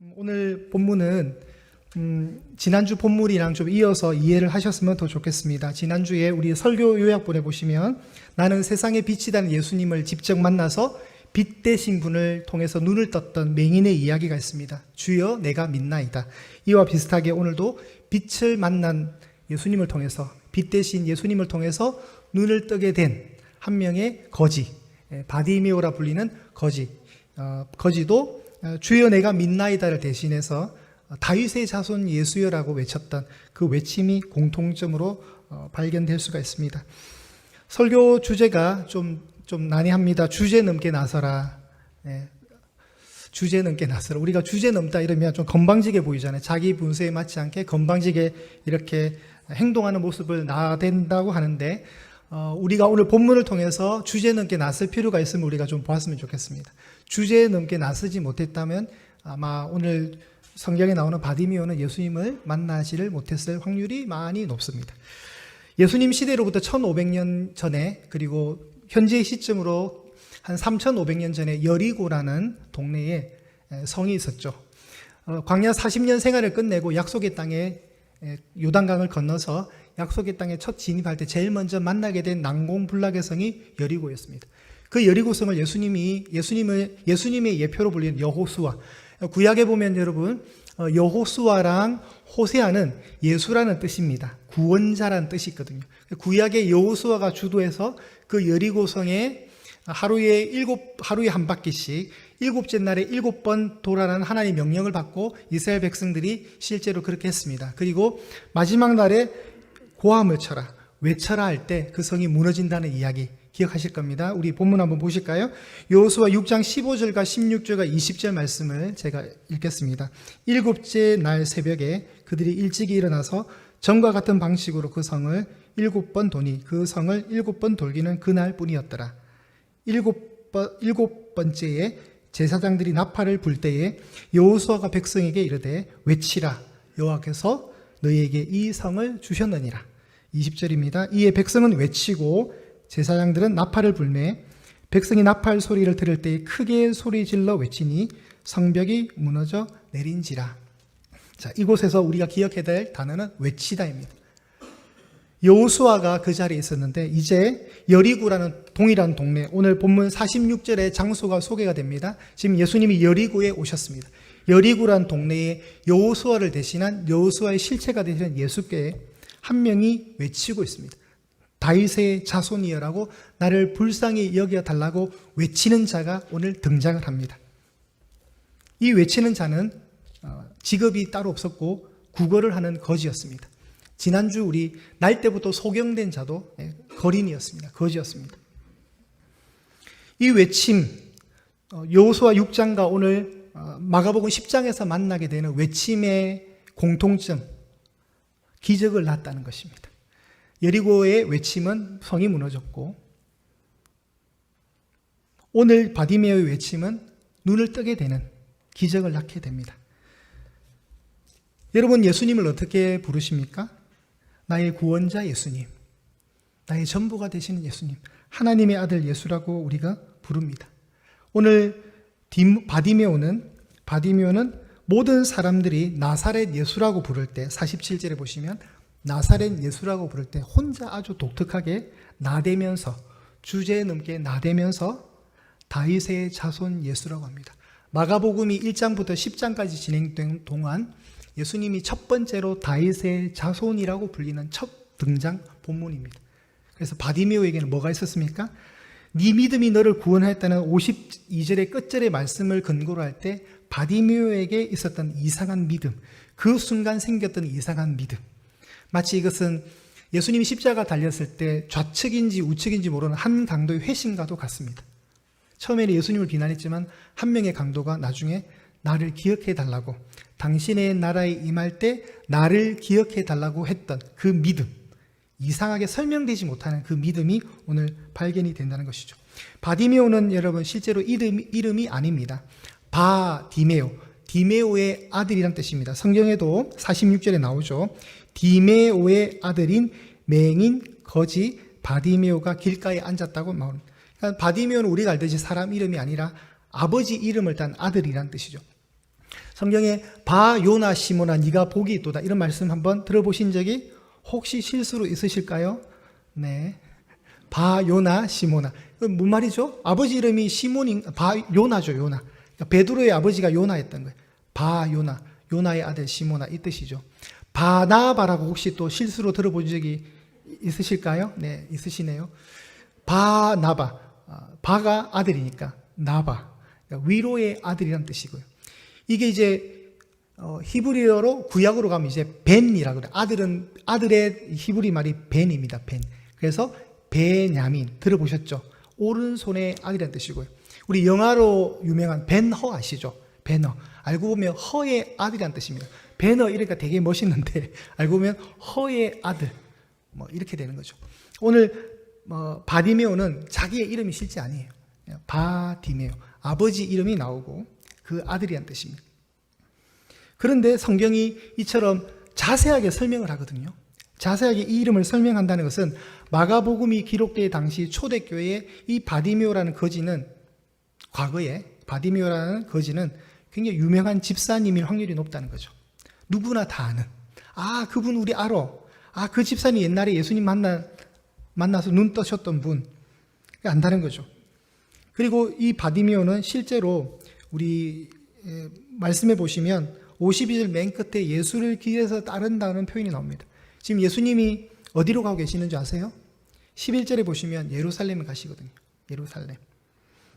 음, 오늘 본문은 음, 지난주 본문이랑 좀 이어서 이해를 하셨으면 더 좋겠습니다. 지난주에 우리 설교 요약본에 보시면 나는 세상의 빛이라는 예수님을 직접 만나서 빛 대신 분을 통해서 눈을 떴던 맹인의 이야기가 있습니다. 주여 내가 믿나이다. 이와 비슷하게 오늘도 빛을 만난 예수님을 통해서 빛 대신 예수님을 통해서 눈을 뜨게 된 한 명의 거지 예, 바디미오라 불리는 거지 어, 거지도 어, 주여 내가 믿나이다를 대신해서 어, 다윗의 자손 예수여라고 외쳤던 그 외침이 공통점으로 어, 발견될 수가 있습니다. 설교 주제가 좀, 좀 난해합니다. 주제 넘게 나서라. 예, 주제 넘게 나서라. 우리가 주제 넘다 이러면 좀 건방지게 보이잖아요. 자기 분수에 맞지 않게 건방지게 이렇게 행동하는 모습을 나댄다고 하는데, 어, 우리가 오늘 본문을 통해서 주제 넘게 나설 필요가 있으면 우리가 좀 보았으면 좋겠습니다. 주제 넘게 나서지 못했다면 아마 오늘 성경에 나오는 바디미오는 예수님을 만나지를 못했을 확률이 많이 높습니다. 예수님 시대로부터 1500년 전에 그리고 현재 시점으로 한 3500년 전에 여리고라는 동네에 성이 있었죠. 어, 광야 40년 생활을 끝내고 약속의 땅에 에, 요단강을 건너서 약속의 땅에 첫 진입할 때 제일 먼저 만나게 된 난공불락의 성이 여리고였습니다. 그 여리고성을 예수님이 예수님을 예수님의 예표로 불리는 여호수아 구약에 보면 여러분 어, 여호수아랑 호세아는 예수라는 뜻입니다. 구원자라는 뜻이 있거든요. 구약의 여호수아가 주도해서 그 여리고성에 하루에 일곱 하루에 한 바퀴씩 일곱째 날에 일곱 번 돌아라는 하나님의 명령을 받고 이스라엘 백성들이 실제로 그렇게 했습니다. 그리고 마지막 날에 고함을 쳐라 외쳐라 할 때 그 성이 무너진다는 이야기 기억하실 겁니다. 우리 본문 한번 보실까요? 여호수아 6장 15절과 16절과 20절 말씀을 제가 읽겠습니다. 일곱째 날 새벽에 그들이 일찍이 일어나서 전과 같은 방식으로 그 성을 일곱 번 도니 그 성을 일곱 번 돌기는 그날 뿐이었더라. 일곱, 번, 일곱 번째에 제사장들이 나팔을 불 때에 여호수아가 백성에게 이르되 외치라 여호와께서 너희에게 이 성을 주셨느니라. 20절입니다. 이에 백성은 외치고 제사장들은 나팔을 불매 백성이 나팔 소리를 들을 때에 크게 소리 질러 외치니 성벽이 무너져 내린지라. 자, 이곳에서 우리가 기억해야 될 단어는 외치다입니다. 여호수아가 그 자리에 있었는데 이제 여리고라는 동일한 동네 오늘 본문 46절에 장소가 소개가 됩니다. 지금 예수님이 여리고에 오셨습니다. 여리고라는 동네에 여호수아를 대신한 여호수아의 실체가 되시는 예수께 한 명이 외치고 있습니다. 다윗의 자손이여라고 나를 불쌍히 여겨 달라고 외치는 자가 오늘 등장을 합니다. 이 외치는 자는 어, 직업이 따로 없었고 국어를 하는 거지였습니다. 지난주 우리 날 때부터 소경된 자도 예, 거린이었습니다. 거지였습니다. 이 외침 어, 여호수아 6장과 오늘 어, 마가복음 10장에서 만나게 되는 외침의 공통점 기적을 낳았다는 것입니다. 여리고의 외침은 성이 무너졌고 오늘 바디메어의 외침은 눈을 뜨게 되는 기적을 낳게 됩니다. 여러분 예수님을 어떻게 부르십니까? 나의 구원자 예수님, 나의 전부가 되시는 예수님, 하나님의 아들 예수라고 우리가 부릅니다. 오늘 바디메오는 바디메오는 모든 사람들이 나사렛 예수라고 부를 때 47절에 보시면 나사렛 예수라고 부를 때 혼자 아주 독특하게 나대면서 주제 넘게 나대면서 다윗의 자손 예수라고 합니다. 마가복음이 1장부터 10장까지 진행된 동안 예수님이 첫 번째로 다윗의 자손이라고 불리는 첫 등장 본문입니다. 그래서 바디메오에게는 뭐가 있었습니까? 네 믿음이 너를 구원하였다는 52절의 끝절의 말씀을 근거로 할 때 바디메오에게 있었던 이상한 믿음, 그 순간 생겼던 이상한 믿음. 마치 이것은 예수님이 십자가 달렸을 때 좌측인지 우측인지 모르는 한 강도의 회심과도 같습니다. 처음에는 예수님을 비난했지만 한 명의 강도가 나중에 나를 기억해 달라고 당신의 나라에 임할 때 나를 기억해 달라고 했던 그 믿음 이상하게 설명되지 못하는 그 믿음이 오늘 발견이 된다는 것이죠. 바디메오는 여러분 실제로 이름, 이름이 아닙니다. 바 디메오 디메오의 아들이란 뜻입니다. 성경에도 46절에 나오죠. 디메오의 아들인 맹인 거지 바디메오가 길가에 앉았다고 나옵니다. 그러니까 바디메오는 우리가 알듯이 사람 이름이 아니라 아버지 이름을 딴 아들이란 뜻이죠. 성경에 바 요나 시모나 네가 복이 있도다 이런 말씀 한번 들어보신 적이 혹시 실수로 있으실까요? 네. 바 요나 시모나. 뭔 말이죠? 아버지 이름이 시몬인 바 요나죠, 요나. 그러니까 베드로의 아버지가 요나였던 거예요. 바 요나. 요나의 아들 시모나 이 뜻이죠. 바나바라고 혹시 또 실수로 들어본 적이 있으실까요? 네, 있으시네요. 바나바. 아, 바가 아들이니까 나바. 그러니까 위로의 아들이라는 뜻이고요. 이게 이제 어, 히브리어로 구약으로 가면 이제 벤이라고 그래요. 아들은 아들의 히브리 말이 벤입니다. 벤. 그래서 베냐민 들어보셨죠? 오른손의 아들이라는 뜻이고요. 우리 영화로 유명한 벤허 아시죠? 배너. 알고 보면 허의 아들이라는 뜻입니다. 배너 이러니까 되게 멋있는데 알고 보면 허의 아들. 뭐 이렇게 되는 거죠. 오늘 뭐 바디메오는 자기의 이름이 실제 아니에요. 바디메오. 아버지 이름이 나오고 그 아들이란 뜻입니다. 그런데 성경이 이처럼 자세하게 설명을 하거든요. 자세하게 이 이름을 설명한다는 것은 마가복음이 기록될 당시 초대교회의 이 바디메오라는 거지는 과거에 바디메오라는 거지는 굉장히 유명한 집사님일 확률이 높다는 거죠. 누구나 다 아는. 아, 그분 우리 알아. 아, 그 집사님 옛날에 예수님 만나, 만나서 눈 떠셨던 분. 안다는 거죠. 그리고 이 바디미오는 실제로 우리 에, 말씀해 보시면 52절 맨 끝에 예수를 길에서 따른다는 표현이 나옵니다. 지금 예수님이 어디로 가고 계시는지 아세요? 11절에 보시면 예루살렘을 가시거든요. 예루살렘.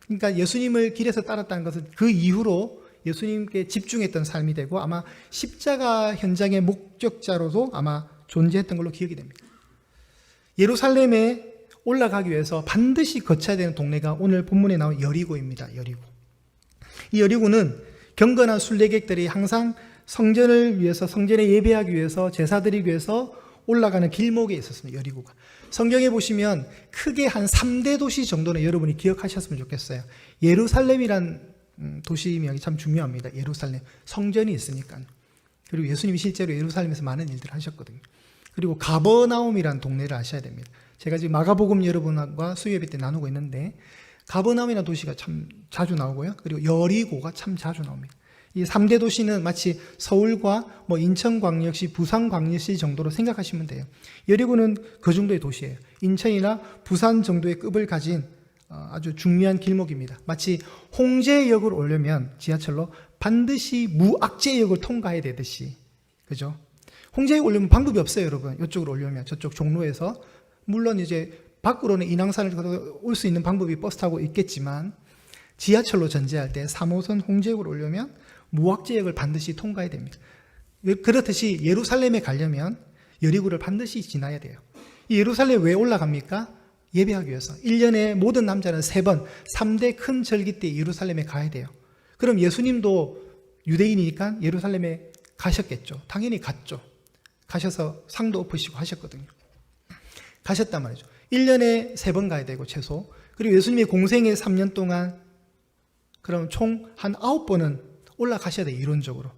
그러니까 예수님을 길에서 따랐다는 것은 그 이후로 예수님께 집중했던 삶이 되고 아마 십자가 현장의 목적자로도 아마 존재했던 걸로 기억이 됩니다. 예루살렘에 올라가기 위해서 반드시 거쳐야 되는 동네가 오늘 본문에 나온 여리고입니다. 여리고. 이 여리고는 경건한 순례객들이 항상 성전을 위해서 성전에 예배하기 위해서 제사 드리기 위해서 올라가는 길목에 있었습니다. 여리고가. 성경에 보시면 크게 한 3대 도시 정도는 여러분이 기억하셨으면 좋겠어요. 예루살렘이란 음, 도시명이 참 중요합니다. 예루살렘. 성전이 있으니까. 그리고 예수님이 실제로 예루살렘에서 많은 일들을 하셨거든요. 그리고 가버나움이란 동네를 아셔야 됩니다. 제가 지금 마가복음 여러분과 수요예배 때 나누고 있는데 가버나움이라는 도시가 참 자주 나오고요. 그리고 여리고가 참 자주 나옵니다. 이 3대 도시는 마치 서울과 뭐 인천광역시, 부산광역시 정도로 생각하시면 돼요. 여리고는 그 정도의 도시예요. 인천이나 부산 정도의 급을 가진 어, 아주 중요한 길목입니다. 마치 홍제역을 오려면 지하철로 반드시 무악제역을 통과해야 되듯이. 그죠? 홍제역 오려면 방법이 없어요, 여러분. 이쪽으로 오려면 저쪽 종로에서 물론 이제 밖으로는 인왕산을 올 수 있는 방법이 버스 타고 있겠지만 지하철로 전제할 때 3호선 홍제역으로 오려면 무악제역을 반드시 통과해야 됩니다. 그렇듯이 예루살렘에 가려면 여리고를 반드시 지나야 돼요. 이 예루살렘 왜 올라갑니까? 예배하기 위해서. 1년에 모든 남자는 3번, 3대 큰 절기 때 예루살렘에 가야 돼요. 그럼 예수님도 유대인이니까 예루살렘에 가셨겠죠. 당연히 갔죠. 가셔서 상도 엎으시고 하셨거든요. 가셨단 말이죠. 1년에 3번 가야 되고 최소. 그리고 예수님의 공생의 3년 동안 그럼 총 한 9번은 올라가셔야 돼요. 이론적으로.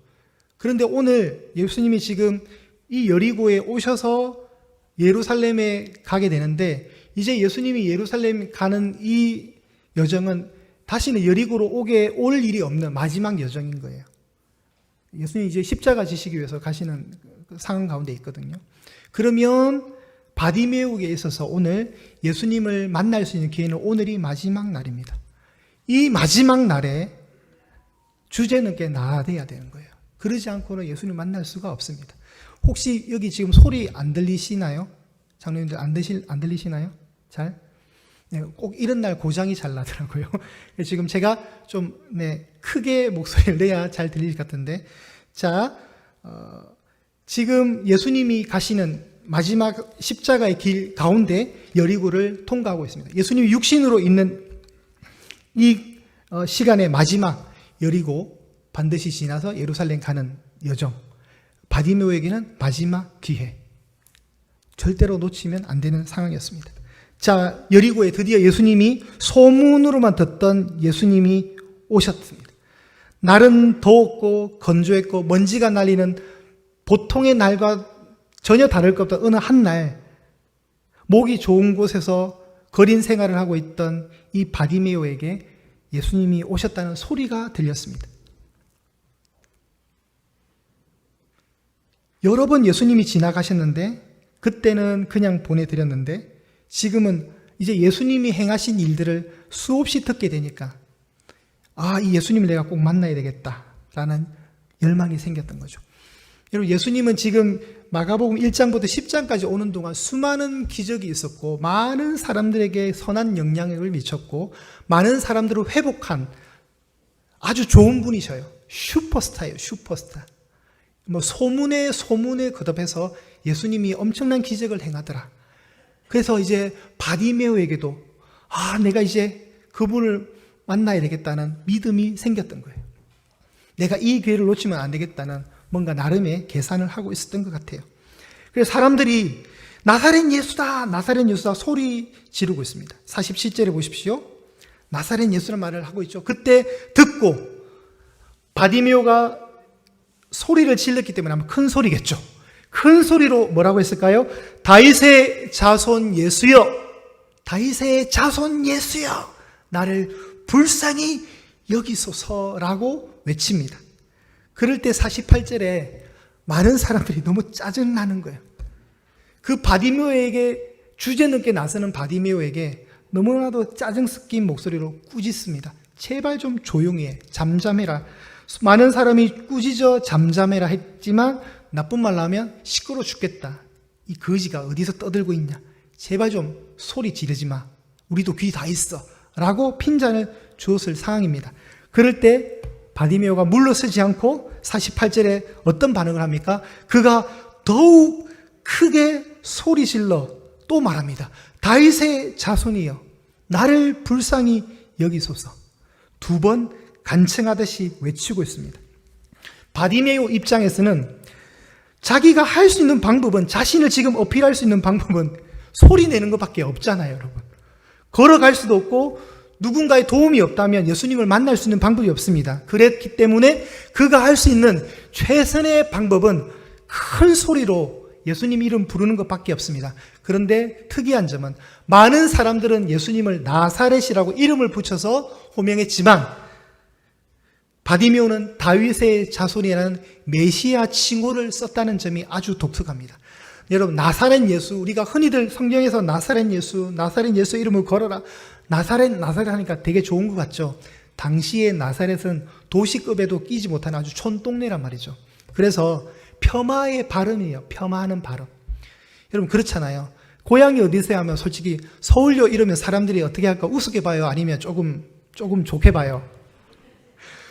그런데 오늘 예수님이 지금 이 여리고에 오셔서 예루살렘에 가게 되는데 이제 예수님이 예루살렘 가는 이 여정은 다시는 여리고로 오게 올 일이 없는 마지막 여정인 거예요. 예수님이 이제 십자가 지시기 위해서 가시는 그 상황 가운데 있거든요. 그러면 바디메우에 있어서 오늘 예수님을 만날 수 있는 기회는 오늘이 마지막 날입니다. 이 마지막 날에 주제는 꽤 나아돼야 되는 거예요. 그러지 않고는 예수님 만날 수가 없습니다. 혹시 여기 지금 소리 안 들리시나요? 장로님들 안, 드실, 안 들리시나요? 잘? 네, 꼭 이런 날 고장이 잘 나더라고요. 지금 제가 좀, 네, 크게 목소리를 내야 잘 들릴 것 같은데. 자, 어, 지금 예수님이 가시는 마지막 십자가의 길 가운데 여리고를 통과하고 있습니다. 예수님이 육신으로 있는 이 어, 시간의 마지막 여리고 반드시 지나서 예루살렘 가는 여정. 바디메오에게는 마지막 기회. 절대로 놓치면 안 되는 상황이었습니다. 자, 여리고에 드디어 예수님이 소문으로만 듣던 예수님이 오셨습니다. 날은 더웠고 건조했고 먼지가 날리는 보통의 날과 전혀 다를 것 없던 어느 한 날, 목이 좋은 곳에서 거린 생활을 하고 있던 이 바디메오에게 예수님이 오셨다는 소리가 들렸습니다. 여러 번 예수님이 지나가셨는데 그때는 그냥 보내드렸는데 지금은 이제 예수님이 행하신 일들을 수없이 듣게 되니까 아, 이 예수님을 내가 꼭 만나야 되겠다라는 열망이 생겼던 거죠. 여러분, 예수님은 지금 마가복음 1장부터 10장까지 오는 동안 수많은 기적이 있었고, 많은 사람들에게 선한 영향력을 미쳤고, 많은 사람들을 회복한 아주 좋은 분이셔요. 슈퍼스타예요, 슈퍼스타. 뭐, 소문에 소문에 거듭해서 예수님이 엄청난 기적을 행하더라. 그래서 이제 바디메오에게도, 아, 내가 이제 그분을 만나야 되겠다는 믿음이 생겼던 거예요. 내가 이 기회를 놓치면 안 되겠다는 뭔가 나름의 계산을 하고 있었던 것 같아요. 그래서 사람들이 나사렛 예수다, 나사렛 예수다 소리 지르고 있습니다. 47절에 보십시오. 나사렛 예수란 말을 하고 있죠. 그때 듣고 바디메오가 소리를 질렀기 때문에 아마 큰 소리겠죠. 큰 소리로 뭐라고 했을까요? 다윗의 자손 예수여, 다윗의 자손 예수여, 나를 불쌍히 여기소서라고 외칩니다. 그럴 때 48절에 많은 사람들이 너무 짜증나는 거예요. 그 바디메오에게 주제넘게 나서는 바디메오에게 너무나도 짜증 섞인 목소리로 꾸짖습니다. 제발 좀 조용히 해. 잠잠해라. 많은 사람이 꾸짖어 잠잠해라 했지만 나쁜 말로 하면 시끄러 죽겠다. 이 거지가 어디서 떠들고 있냐. 제발 좀 소리 지르지 마. 우리도 귀 다 있어. 라고 핀잔을 주었을 상황입니다. 그럴 때 바디메오가 물러서지 않고 48절에 어떤 반응을 합니까? 그가 더욱 크게 소리 질러 또 말합니다. 다윗의 자손이여 나를 불쌍히 여기소서. 두 번 간청하듯이 외치고 있습니다. 바디메오 입장에서는 자기가 할 수 있는 방법은 자신을 지금 어필할 수 있는 방법은 소리 내는 것밖에 없잖아요, 여러분. 걸어갈 수도 없고 누군가의 도움이 없다면 예수님을 만날 수 있는 방법이 없습니다. 그랬기 때문에 그가 할 수 있는 최선의 방법은 큰 소리로 예수님 이름 부르는 것밖에 없습니다. 그런데 특이한 점은 많은 사람들은 예수님을 나사렛이라고 이름을 붙여서 호명했지만 바디메오는 다윗의 자손이라는 메시아 칭호를 썼다는 점이 아주 독특합니다. 여러분 나사렛 예수 우리가 흔히들 성경에서 나사렛 예수 나사렛 예수 이름을 걸어라 나사렛 나사렛 하니까 되게 좋은 것 같죠. 당시의 나사렛은 도시급에도 끼지 못하는 아주 촌동네란 말이죠. 그래서 폄하의 발음이에요. 폄하하는 발음. 여러분 그렇잖아요. 고향이 어디세요 하면 솔직히 서울요 이러면 사람들이 어떻게 할까 우습게 봐요 아니면 조금 조금 좋게 봐요.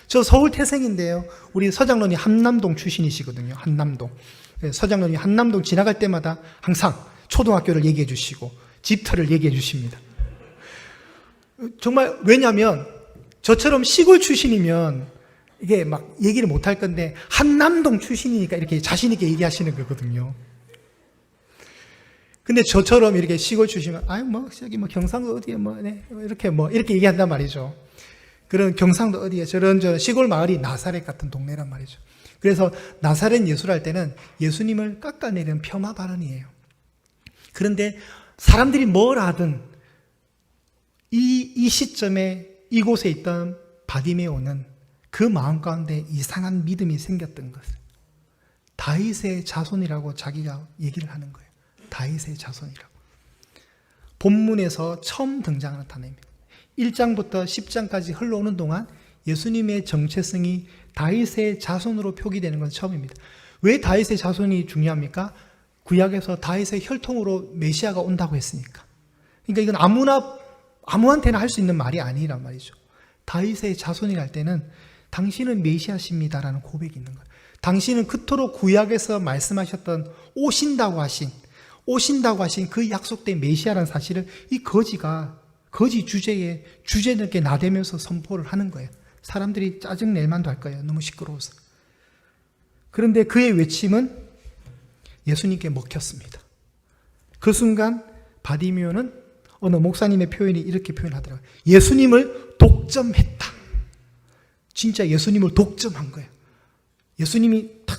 저 서울 태생인데요. 우리 서장로님 한남동 출신이시거든요. 한남동. 예, 서장로님 한남동 지나갈 때마다 항상 초등학교를 얘기해 주시고 집터를 얘기해 주십니다. 정말 왜냐하면 저처럼 시골 출신이면 이게 막 얘기를 못 할 건데 한남동 출신이니까 이렇게 자신 있게 얘기하시는 거거든요. 근데 저처럼 이렇게 시골 출신은 아유 뭐 저기 뭐 경상도 어디에 뭐 네, 이렇게 뭐 이렇게 얘기한단 말이죠. 그런 경상도 어디에 저런 저 시골 마을이 나사렛 같은 동네란 말이죠. 그래서 나사렛 예수를 할 때는 예수님을 깎아내리는 폄하 발언이에요. 그런데 사람들이 뭘 하든 이, 이 시점에 이곳에 있던 바디메오는 그 마음 가운데 이상한 믿음이 생겼던 것을 다윗의 자손이라고 자기가 얘기를 하는 거예요. 다윗의 자손이라고. 본문에서 처음 등장하는 단어입니다. 1장부터 10장까지 흘러오는 동안 예수님의 정체성이 다윗의 자손으로 표기되는 건 처음입니다. 왜 다윗의 자손이 중요합니까? 구약에서 다윗의 혈통으로 메시아가 온다고 했으니까. 그러니까 이건 아무나 아무한테나 할 수 있는 말이 아니란 말이죠. 다윗의 자손이랄 때는 당신은 메시아십니다라는 고백이 있는 거예요. 당신은 그토록 구약에서 말씀하셨던 오신다고 하신 오신다고 하신 그 약속된 메시아라는 사실을 이 거지가 거지 주제에 주제 넓게 나대면서 선포를 하는 거예요. 사람들이 짜증 낼 만도 할 거예요. 너무 시끄러워서. 그런데 그의 외침은 예수님께 먹혔습니다. 그 순간 바디미오는 어느 목사님의 표현이 이렇게 표현하더라고요. 예수님을 독점했다. 진짜 예수님을 독점한 거예요. 예수님이 탁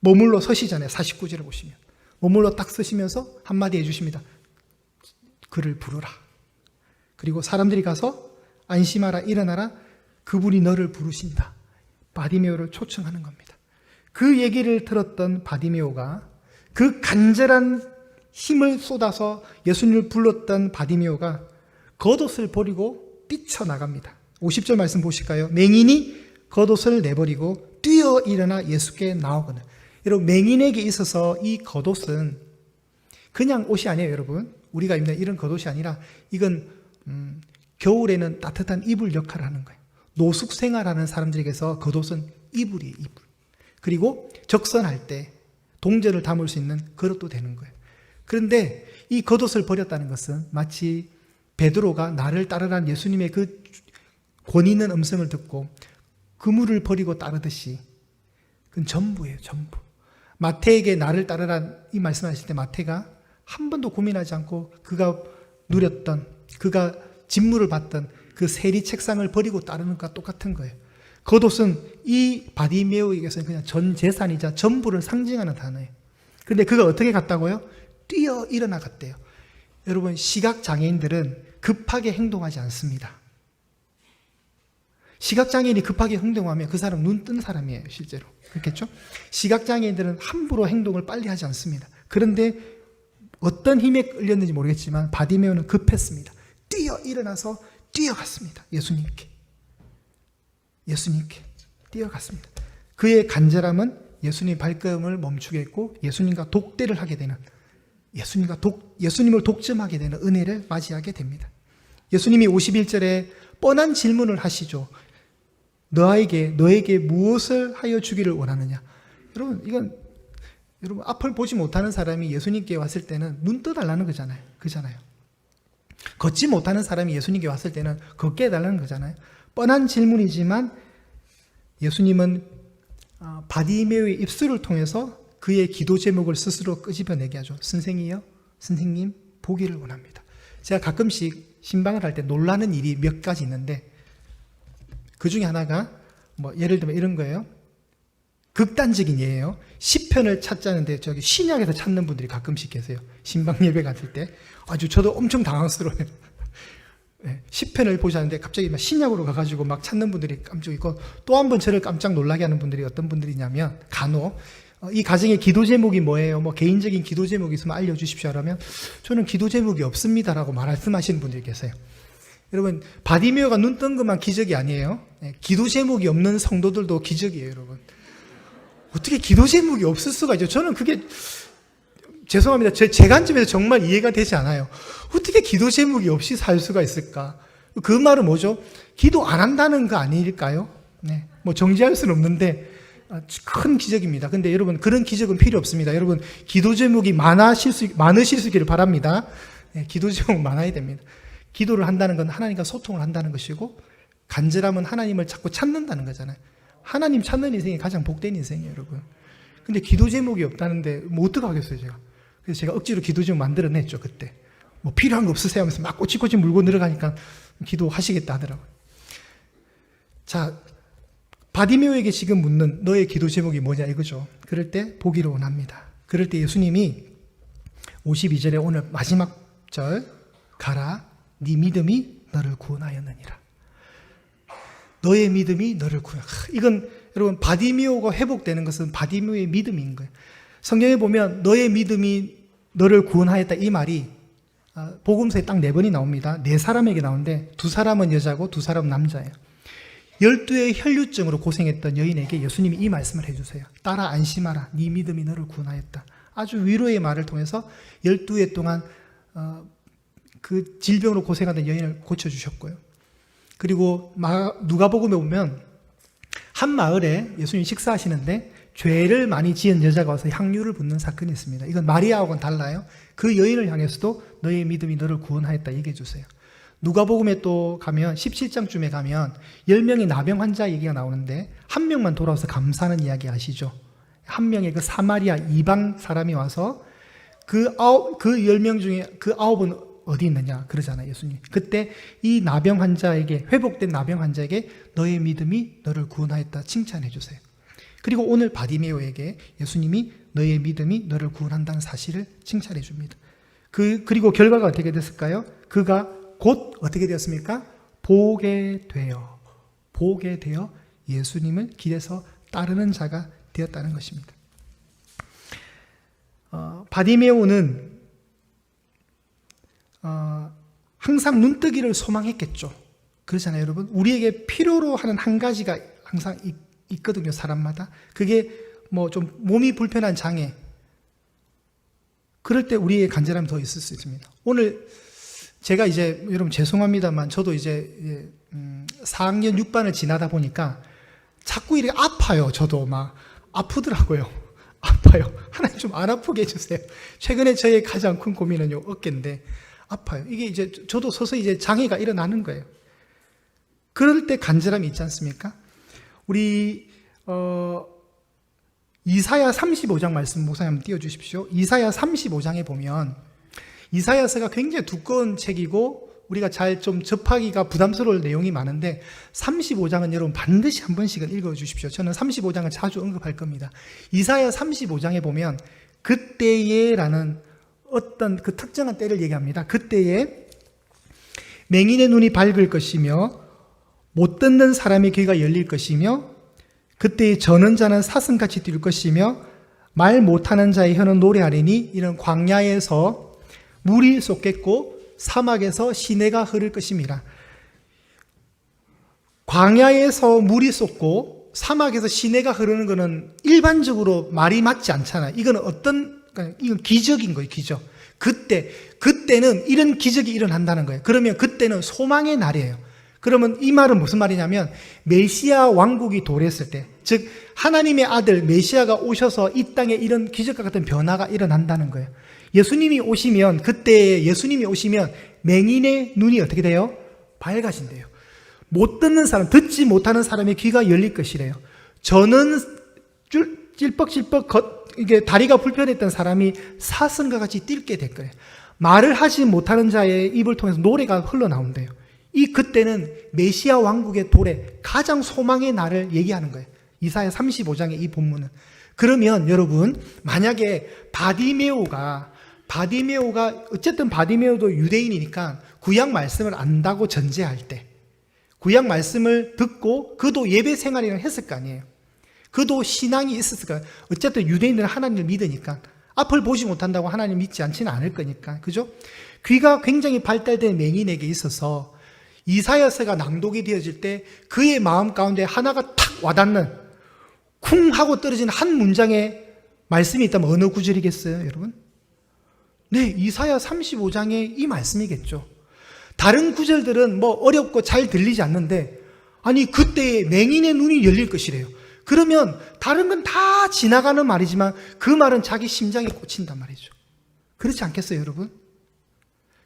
머물러 서시잖아요. 49절을 보시면. 머물러 딱 서시면서 한마디 해주십니다. 그를 부르라. 그리고 사람들이 가서 안심하라, 일어나라. 그분이 너를 부르신다. 바디메오를 초청하는 겁니다. 그 얘기를 들었던 바디메오가 그 간절한 힘을 쏟아서 예수님을 불렀던 바디메오가 겉옷을 버리고 뛰쳐나갑니다. 50절 말씀 보실까요? 맹인이 겉옷을 내버리고 뛰어 일어나 예수께 나오거늘. 여러분 맹인에게 있어서 이 겉옷은 그냥 옷이 아니에요, 여러분. 우리가 입는 이런 겉옷이 아니라 이건 음, 겨울에는 따뜻한 이불 역할을 하는 거예요. 노숙 생활하는 사람들에게서 겉옷은 이불이에요, 이불. 그리고 적선할 때 동전을 담을 수 있는 그릇도 되는 거예요. 그런데 이 겉옷을 버렸다는 것은 마치 베드로가 나를 따르라는 예수님의 그 권위 있는 음성을 듣고 그물을 버리고 따르듯이 그건 전부예요, 전부. 마태에게 나를 따르란 이 말씀하실 때 마태가 한 번도 고민하지 않고 그가 누렸던 그가 진물을 받던 그 세리 책상을 버리고 따르는 것과 똑같은 거예요. 겉옷은 이 바디메오에게서는 그냥 전 재산이자 전부를 상징하는 단어예요. 근데 그가 어떻게 갔다고요? 뛰어 일어나 갔대요. 여러분 시각 장애인들은 급하게 행동하지 않습니다. 시각 장애인이 급하게 행동하면 그 사람 눈 뜬 사람이에요, 실제로. 그렇겠죠? 시각 장애인들은 함부로 행동을 빨리 하지 않습니다. 그런데 어떤 힘에 끌렸는지 모르겠지만 바디메오는 급했습니다. 뛰어 일어나서 뛰어갔습니다. 예수님께. 예수님께 뛰어갔습니다. 그의 간절함은 예수님 발걸음을 멈추게 했고 예수님과 독대를 하게 되는 예수님과 독, 예수님을 독점하게 되는 은혜를 맞이하게 됩니다. 예수님이 51절에 뻔한 질문을 하시죠. 너에게 너에게 무엇을 하여 주기를 원하느냐? 여러분 이건 여러분 앞을 보지 못하는 사람이 예수님께 왔을 때는 눈 떠달라는 거잖아요. 그잖아요. 걷지 못하는 사람이 예수님께 왔을 때는 걷게 해달라는 거잖아요. 뻔한 질문이지만 예수님은 아, 바디메오의 입술을 통해서 그의 기도 제목을 스스로 끄집어내게 하죠. 선생이요, 선생님 보기를 원합니다. 제가 가끔씩 신방을 할 때 놀라는 일이 몇 가지 있는데 그 중에 하나가 뭐 예를 들면 이런 거예요. 극단적인 예예요. 시편을 찾자는데 저기 신약에서 찾는 분들이 가끔씩 계세요. 신방 예배 갔을 때 아주 저도 엄청 당황스러워요. 네, 시편을 보자는데 갑자기 막 신약으로 가가지고 막 찾는 분들이 깜짝 있고 또 한 번 저를 깜짝 놀라게 하는 분들이 어떤 분들이냐면 간혹 어, 이 가정의 기도 제목이 뭐예요? 뭐 개인적인 기도 제목이 있으면 알려주십시오. 하면 저는 기도 제목이 없습니다라고 말씀하시는 분들이 계세요. 여러분 바디메어가 눈 뜬 것만 기적이 아니에요. 네, 기도 제목이 없는 성도들도 기적이에요, 여러분. 어떻게 기도 제목이 없을 수가 있죠? 저는 그게 죄송합니다. 제, 제 관점에서 정말 이해가 되지 않아요. 어떻게 기도 제목이 없이 살 수가 있을까? 그 말은 뭐죠? 기도 안 한다는 거 아닐까요? 네. 뭐 정지할 수는 없는데 아, 큰 기적입니다. 근데 여러분 그런 기적은 필요 없습니다. 여러분 기도 제목이 많으실 수 많으실 수 있기를 바랍니다. 네, 기도 제목 많아야 됩니다. 기도를 한다는 건 하나님과 소통을 한다는 것이고 간절함은 하나님을 자꾸 찾는다는 거잖아요. 하나님 찾는 인생이 가장 복된 인생이에요, 여러분. 근데 기도 제목이 없다는데 뭐 어떡하겠어요, 제가. 그래서 제가 억지로 기도 제목 만들어냈죠, 그때. 뭐 필요한 거 없으세요 하면서 막 꼬치꼬치 물고 들어가니까 기도하시겠다 하더라고요. 자, 바디메오에게 지금 묻는 너의 기도 제목이 뭐냐 이거죠. 그럴 때 보기를 원합니다. 그럴 때 예수님이 52절에 오늘 마지막 절 가라 네 믿음이 너를 구원하였느니라. 너의 믿음이 너를 구원. 이건 여러분 바디미오가 회복되는 것은 바디미오의 믿음인 거예요. 성경에 보면 너의 믿음이 너를 구원하였다 이 말이 아, 복음서에 딱 네 번이 나옵니다. 네 사람에게 나오는데 두 사람은 여자고 두 사람은 남자예요. 열두의 혈류증으로 고생했던 여인에게 예수님이 이 말씀을 해주세요. 따라 안심하라. 네 믿음이 너를 구원하였다. 아주 위로의 말을 통해서 열두 해 동안 어, 그 질병으로 고생하던 여인을 고쳐주셨고요. 그리고 누가복음에 보면 한 마을에 예수님이 식사하시는데 죄를 많이 지은 여자가 와서 향유를 붓는 사건이 있습니다. 이건 마리아하고는 달라요. 그 여인을 향해서도 너의 믿음이 너를 구원하였다 얘기해 주세요. 누가복음에 또 가면 17장쯤에 가면 10명의 나병 환자 얘기가 나오는데 한 명만 돌아와서 감사하는 이야기 아시죠? 한 명의 그 사마리아 이방 사람이 와서 그 아홉 그 10명 중에 그 아홉은 어디 있느냐 그러잖아요 예수님. 그때 이 나병 환자에게 회복된 나병 환자에게 너의 믿음이 너를 구원하였다 칭찬해 주세요. 그리고 오늘 바디메오에게 예수님이 너의 믿음이 너를 구원한다는 사실을 칭찬해 줍니다. 그 그리고 결과가 어떻게 됐을까요? 그가 곧 어떻게 되었습니까? 보게 되어 보게 되어 예수님을 길에서 따르는 자가 되었다는 것입니다. 어, 바디메오는 어, 항상 눈뜨기를 소망했겠죠. 그렇잖아요, 여러분. 우리에게 필요로 하는 한 가지가 항상 있, 있거든요, 사람마다. 그게 뭐 좀 몸이 불편한 장애. 그럴 때 우리의 간절함이 더 있을 수 있습니다. 오늘 제가 이제 여러분 죄송합니다만 저도 이제 예, 음, 4학년 6반을 지나다 보니까 자꾸 이렇게 아파요. 저도 막 아프더라고요. 아파요. 하나님 좀 안 아프게 해주세요. 최근에 저의 가장 큰 고민은요 어깨인데 아파요. 이게 이제 저도 서서히 이제 장애가 일어나는 거예요. 그럴 때 간절함이 있지 않습니까? 우리 어, 이사야 35장 말씀 한번 띄워주십시오. 이사야 35장에 보면 이사야서가 굉장히 두꺼운 책이고 우리가 잘 좀 접하기가 부담스러울 내용이 많은데 35장은 여러분 반드시 한 번씩은 읽어 주십시오. 저는 35장을 자주 언급할 겁니다. 이사야 35장에 보면 그때에라는 어떤 그 특정한 때를 얘기합니다. 그때에 맹인의 눈이 밝을 것이며 못 듣는 사람의 귀가 열릴 것이며 그때에 저는 자는 사슴같이 뛸 것이며 말 못하는 자의 혀는 노래하리니 이런 광야에서 물이 쏟겠고 사막에서 시내가 흐를 것입니다. 광야에서 물이 쏟고 사막에서 시내가 흐르는 것은 일반적으로 말이 맞지 않잖아요. 이건 어떤 이건 기적인 거예요, 기적. 그때 그때는 이런 기적이 일어난다는 거예요. 그러면 그때는 소망의 날이에요. 그러면 이 말은 무슨 말이냐면 메시아 왕국이 도래했을 때, 즉 하나님의 아들 메시아가 오셔서 이 땅에 이런 기적과 같은 변화가 일어난다는 거예요. 예수님이 오시면 그때 예수님이 오시면 맹인의 눈이 어떻게 돼요? 밝아진대요. 못 듣는 사람, 듣지 못하는 사람의 귀가 열릴 것이래요. 저는 줄- 찔뻑찔뻑 걷, 이게 다리가 불편했던 사람이 사슴과 같이 뛸게 될 거예요. 말을 하지 못하는 자의 입을 통해서 노래가 흘러나온대요. 이 그때는 메시아 왕국의 도래, 가장 소망의 날을 얘기하는 거예요. 이사야 35장의 이 본문은. 그러면 여러분, 만약에 바디메오가 바디메오가 어쨌든 바디메오도 유대인이니까 구약 말씀을 안다고 전제할 때 구약 말씀을 듣고 그도 예배 생활이랑 했을 거 아니에요. 그도 신앙이 있었을 거예요. 어쨌든 유대인들은 하나님을 믿으니까 앞을 보지 못한다고 하나님 믿지 않지는 않을 거니까. 그죠? 귀가 굉장히 발달된 맹인에게 있어서 이사야서가 낭독이 되어질 때 그의 마음 가운데 하나가 탁 와닿는 쿵 하고 떨어진 한 문장의 말씀이 있다면 어느 구절이겠어요, 여러분? 네, 이사야 35장의 이 말씀이겠죠. 다른 구절들은 뭐 어렵고 잘 들리지 않는데, 아니, 그때에 맹인의 눈이 열릴 것이래요. 그러면 다른 건 다 지나가는 말이지만 그 말은 자기 심장에 꽂힌단 말이죠. 그렇지 않겠어요, 여러분?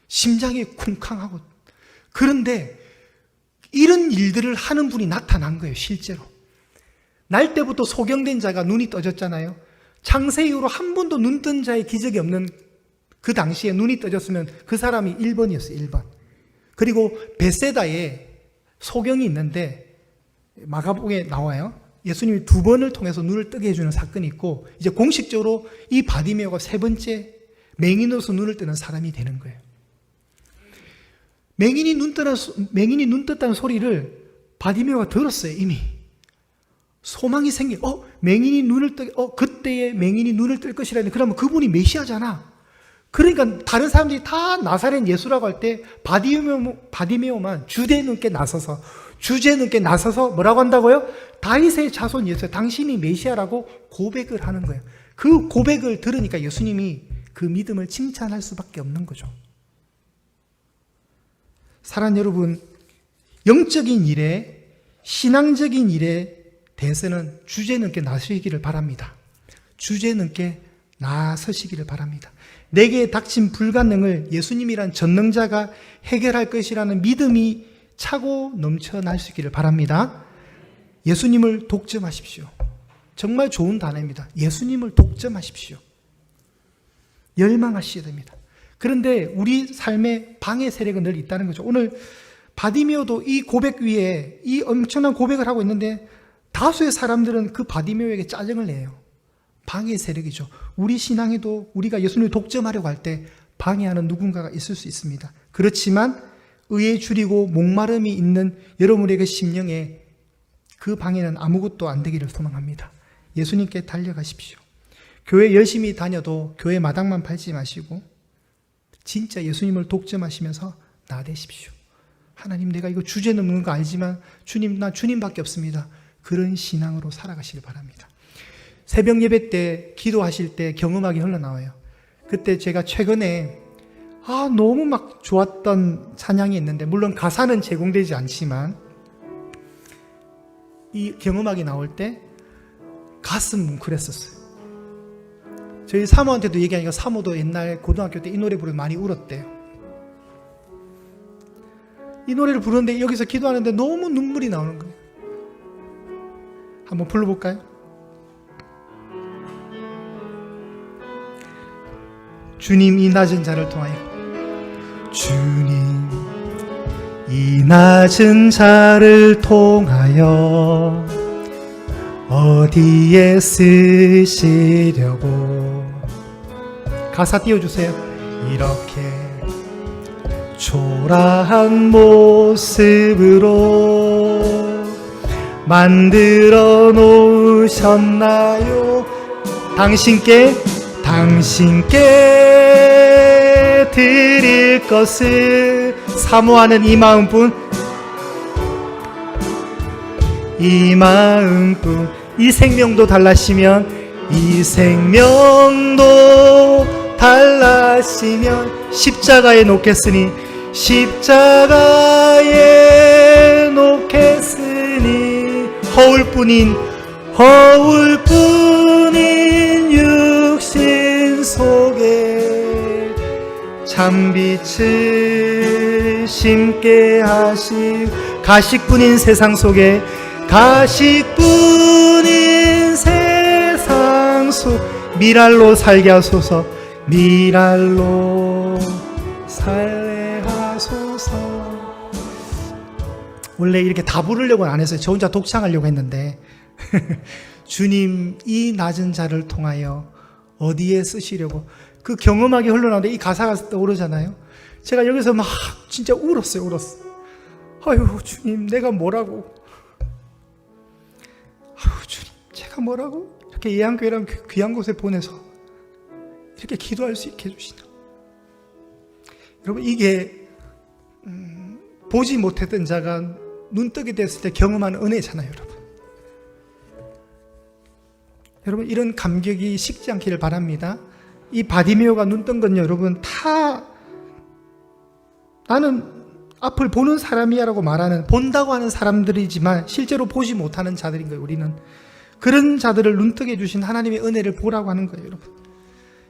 심장이 쿵쾅하고. 그런데 이런 일들을 하는 분이 나타난 거예요, 실제로. 날 때부터 소경된 자가 눈이 떠졌잖아요. 창세 이후로 한 번도 눈 뜬 자의 기적이 없는 그 당시에 눈이 떠졌으면 그 사람이 1번이었어요, 1번. 그리고 베세다에 소경이 있는데 마가복에 나와요. 예수님이 두 번을 통해서 눈을 뜨게 해주는 사건이 있고 이제 공식적으로 이 바디메오가 세 번째 맹인으로서 눈을 뜨는 사람이 되는 거예요. 맹인이 눈 뜨는 맹인이 눈 떴다는 소리를 바디메오가 들었어요 이미. 소망이 생겨. 어 맹인이 눈을 뜨. 어 그때에 맹인이 눈을 뜰 것이라니. 그러면 그분이 메시아잖아. 그러니까 다른 사람들이 다 나사렛 예수라고 할때 바디메오 바디메오 만 주대는께 나서서 주제는께 나서서 뭐라고 한다고요? 다윗의 자손 예수, 당신이 메시아라고 고백을 하는 거예요. 그 고백을 들으니까 예수님이 그 믿음을 칭찬할 수밖에 없는 거죠. 사랑 여러분, 영적인 일에, 신앙적인 일에 대해서는 주제는께 나서시기를 바랍니다. 주제는께 나서시기를 바랍니다. 내게 닥친 불가능을 예수님이란 전능자가 해결할 것이라는 믿음이 차고 넘쳐날 수 있기를 바랍니다. 예수님을 독점하십시오. 정말 좋은 단어입니다. 예수님을 독점하십시오. 열망하셔야 됩니다. 그런데 우리 삶에 방해 세력은 늘 있다는 거죠. 오늘 바디메오도 이 고백 위에 이 엄청난 고백을 하고 있는데 다수의 사람들은 그 바디메오에게 짜증을 내요. 방해 세력이죠. 우리 신앙에도 우리가 예수님을 독점하려고 할 때 방해하는 누군가가 있을 수 있습니다. 그렇지만 의에 줄이고 목마름이 있는 여러분에게 심령에 그 방해는 아무것도 안 되기를 소망합니다. 예수님께 달려가십시오. 교회 열심히 다녀도 교회 마당만 밟지 마시고 진짜 예수님을 독점하시면서 나대십시오. 하나님 내가 이거 주제 넘는 거 알지만 주님 나 주님밖에 없습니다. 그런 신앙으로 살아가시길 바랍니다. 새벽 예배 때 기도하실 때 경음악이 흘러나와요. 그때 제가 최근에 아 너무 막 좋았던 찬양이 있는데 물론 가사는 제공되지 않지만 이 경음악이 나올 때 가슴 뭉클했었어요. 저희 사모한테도 얘기하니까 사모도 옛날 고등학교 때 이 노래 부르면 많이 울었대요. 이 노래를 부르는데 여기서 기도하는데 너무 눈물이 나오는 거예요. 한번 불러볼까요? 주님 이 낮은 자를 통하여. 주님 이 낮은 자를 통하여 어디에 쓰시려고? 가사 띄워주세요. 이렇게 초라한 모습으로 만들어 놓으셨나요? 당신께 당신께 드릴 것을 사모하는 이 마음뿐 이 마음뿐 이 생명도 달라시면 이 생명도 달라시면 십자가에 놓겠으니 십자가에 놓겠으니 허울뿐인 허울뿐인 속에 참빛을 심게 하시 가식뿐인 세상 속에 가식뿐인 세상 속 미랄로 살게 하소서. 미랄로 살게 하소서. 원래 이렇게 다 부르려고는 안 했어요. 저 혼자 독창하려고 했는데. 주님 이 낮은 자를 통하여 어디에 쓰시려고 그 경험하게 흘러나오는데 이 가사가 떠오르잖아요. 제가 여기서 막 진짜 울었어요, 울었어. 아유 주님, 내가 뭐라고? 아유 주님, 제가 뭐라고? 이렇게 예한교회라는 귀- 귀한 곳에 보내서 이렇게 기도할 수 있게 해주시나? 여러분 이게 음, 보지 못했던 자가 눈뜨게 됐을 때 경험하는 은혜잖아요, 여러분. 여러분 이런 감격이 식지 않기를 바랍니다. 이 바디메오가 눈 뜬 건요, 여러분 다 나는 앞을 보는 사람이야라고 말하는 본다고 하는 사람들이지만 실제로 보지 못하는 자들인 거예요. 우리는 그런 자들을 눈뜨게 해주신 하나님의 은혜를 보라고 하는 거예요, 여러분.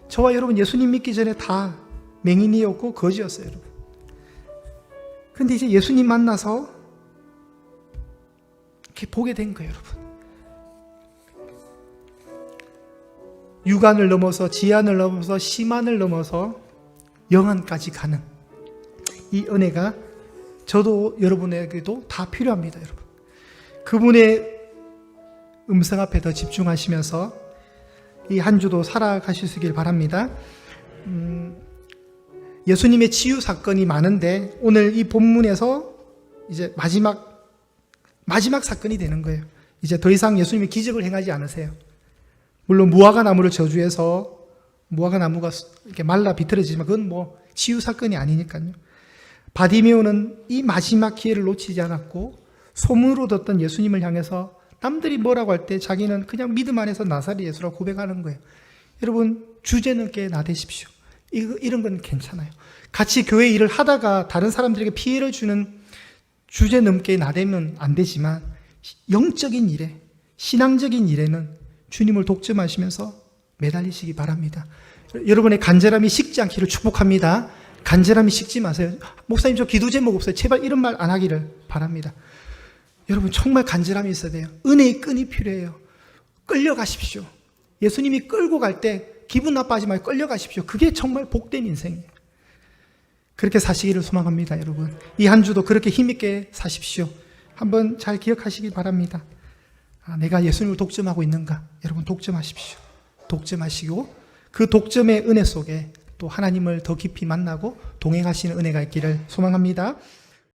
저와 여러분 예수님 믿기 전에 다 맹인이었고 거지였어요, 여러분. 근데 이제 예수님 만나서 이렇게 보게 된 거예요, 여러분. 육안을 넘어서 지안을 넘어서 심안을 넘어서 영안까지 가는 이 은혜가 저도 여러분에게도 다 필요합니다, 여러분. 그분의 음성 앞에 더 집중하시면서 이 한 주도 살아가시길 바랍니다. 음, 예수님의 치유 사건이 많은데 오늘 이 본문에서 이제 마지막 마지막 사건이 되는 거예요. 이제 더 이상 예수님이 기적을 행하지 않으세요. 물론 무화과 나무를 저주해서 무화과 나무가 이렇게 말라 비틀어지지만 그건 뭐 치유 사건이 아니니까요. 바디메오는 이 마지막 기회를 놓치지 않았고 소문으로 듣던 예수님을 향해서 남들이 뭐라고 할 때 자기는 그냥 믿음 안에서 나사리 예수라고 고백하는 거예요. 여러분 주제 넘게 나대십시오. 이런 건 괜찮아요. 같이 교회 일을 하다가 다른 사람들에게 피해를 주는 주제 넘게 나대면 안 되지만 영적인 일에 신앙적인 일에는 주님을 독점하시면서 매달리시기 바랍니다. 여러분의 간절함이 식지 않기를 축복합니다. 간절함이 식지 마세요. 목사님 저 기도 제목 없어요. 제발 이런 말 안 하기를 바랍니다. 여러분 정말 간절함이 있어야 돼요. 은혜의 끈이 필요해요. 끌려가십시오. 예수님이 끌고 갈 때 기분 나빠하지 말고 끌려가십시오. 그게 정말 복된 인생이에요. 그렇게 사시기를 소망합니다, 여러분. 이 한 주도 그렇게 힘있게 사십시오. 한번 잘 기억하시기 바랍니다. 아, 내가 예수님을 독점하고 있는가? 여러분 독점하십시오. 독점하시고 그 독점의 은혜 속에 또 하나님을 더 깊이 만나고 동행하시는 은혜가 있기를 소망합니다.